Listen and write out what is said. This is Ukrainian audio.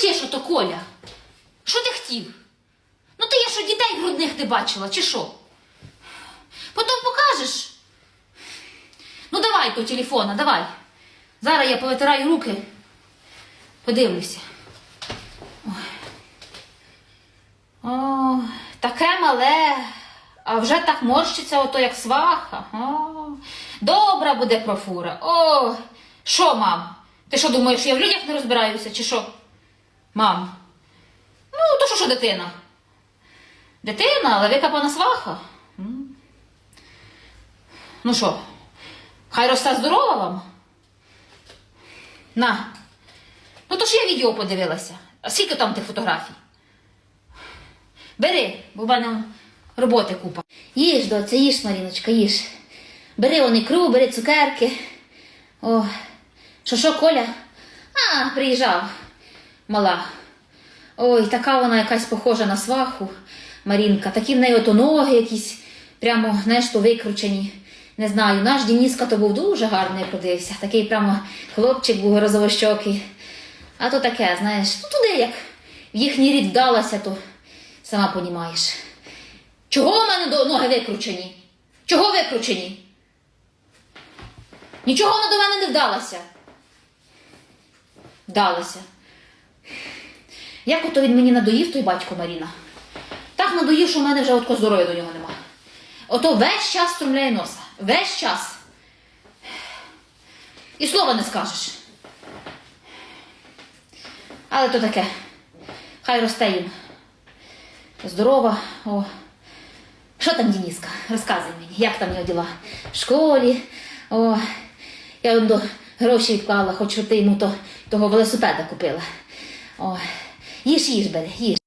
кричиш ото, Коля? Що ти хотів? Ну ти я що дітей грудних не бачила, чи що? Потім покажеш. Ну давай по телефона, давай. Зараз я повитираю руки. Подивлюся. О, таке мале, а вже так морщиться, ото як сваха. О, добра буде профура. О, що, мам? Ти що думаєш, я в людях не розбираюся, чи що? Мам. Ну, то що, що дитина? Дитина, але викапана сваха. Ну що, хай росте здорова вам? На. Ну то ж я відео подивилася. А скільки там тих фотографій? Бери, бо в мене роботи купа. Їж, доця, їж, Маріночка, їж. Бери он ікру, бери цукерки. О, що що, Коля? А, приїжджав. Мала. Ой, така вона якась похожа на сваху, Марінка. Такі в неї ото ноги якісь, прямо, знаєш, то викручені. Не знаю, наш Дініска то був дуже гарний подивився. Такий прямо хлопчик був розовощокий. А то таке, знаєш, ну туди як в їхній рід вдалася, то сама понімаєш. Чого в мене ноги викручені? Чого викручені? Нічого вона до мене не вдалася. Вдалася. Як ото він мені надоїв, той батько Маріна. Так надоїв, що в мене вже от здоров'я до нього нема. Ото весь час струмляє носа. Весь час. І слова не скажеш. Але то таке. Хай росте їм. Здорова. О. Що там, Дініска? Розказуй мені, як там його діла? В школі. О, я вам до гроші відклала, хоч ти йому то, того велосипеда купила. О, їж, їж, бери, їж.